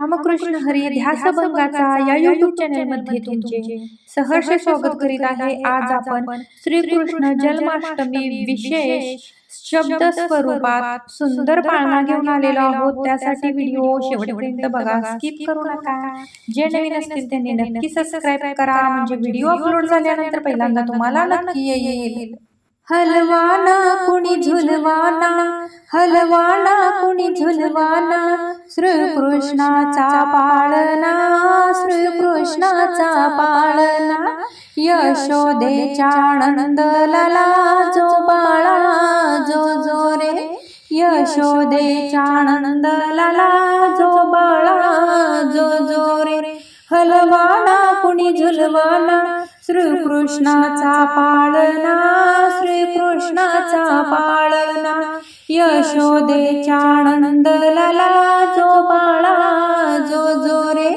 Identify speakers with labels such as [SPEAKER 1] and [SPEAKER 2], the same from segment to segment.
[SPEAKER 1] रामकृष्ण हरी ध्यासभंगाचा या युट्यूब चॅनलमध्ये तुमचे सहर्ष स्वागत करीत आहे. आज आपण श्रीकृष्ण जन्माष्टमी विशेष शब्द स्वरूपात सुंदर पाळणा घेऊन आलेलो आहोत. त्यासाठी व्हिडिओ शेवटपर्यंत बघा. स्किप करू नका. जे नवीन असतील त्यांनी नक्की सबस्क्राईब करा. म्हणजे व्हिडिओ अपलोड झाल्यानंतर पहिल्यांदा तुम्हाला नक्की येईल. हलवाना कुणी झुलवाना हलवाना कुणी झुलवाना श्रीकृष्णाचा पाळना श्रीकृष्णाचा पाळना यशोदेच्या आनंद लाला जो बाळा जो जो रे यशोदेच्या आनंद लाला जो बाळा जो जो रे हलवाना कुणी झुलवाना श्रीकृष्णाचा पाळना श्रीकृष्णाचा पाळना यशोदेच्या आनंद लाला जो बाळा जो जो रे.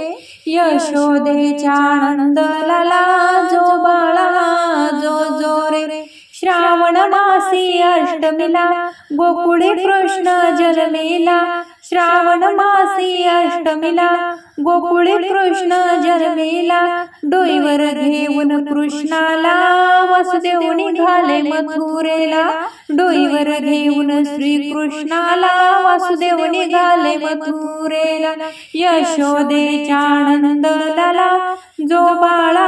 [SPEAKER 1] यशोदेच्या आनंद लाला जो बाळा जो जो रे. श्रावण मासी अष्टमीला गोकुळे कृष्ण जन्मेला. श्रावण मासी अष्टमीला गोकुळे कृष्ण जन्मेला डोईवर घेऊन कृष्णाला वसुदेव निघाले मथुरेला डोईवर घेऊन श्री कृष्णाला वासुदेव निघाले मथुरेला. यशोदेच्या आनंद लाला जो बाळा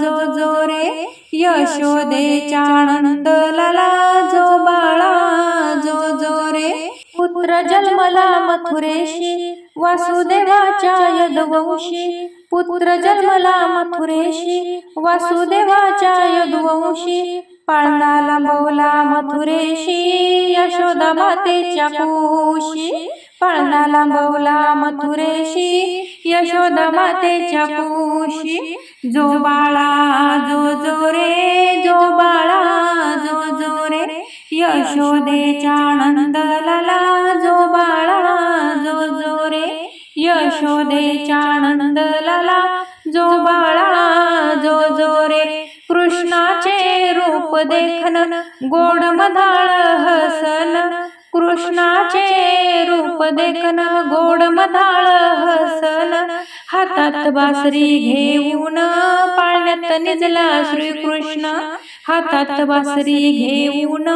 [SPEAKER 1] जो जो रे यशोदेच्या आनंद जन्मला मथुरेशी वासुदेवाच्या यदवंशी. पुत्र जन्मला मथुरेशी वासुदेवाच्या यदुवंशी. पाळणाला बोला मथुरेशी यशोदा मातेच्या कुशी पाळणाला बोला मथुरेशी यशोदा मातेच्या कुशी जो बाळा जो जो रे यशोदेच्या आनंद लाला जो बाळा जो जो रे यशोदेच्या आनंद लाला जो बाळा जो जो रे कृष्णाचे रूप देखन गोड मधाळ हसन. कृष्णाचे रूप देखन गोड मधाळ हसन. हातात बासरी घेऊन पाळण्यात निजला श्रीकृष्ण. हातात बासरी घेऊन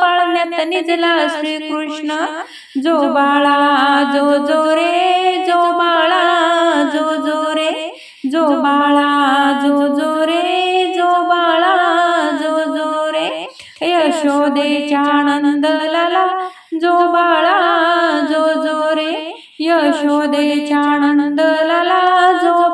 [SPEAKER 1] पाळण्यात निजला श्रीकृष्ण. जो बाळा जो जो रे जो बाळा जो जो रे जो बाळा जो जो रे जो बाळा जो जो रे यशोदेच्या आनंद जो बाळा जो जो रे यशोदेच्या आनंद जो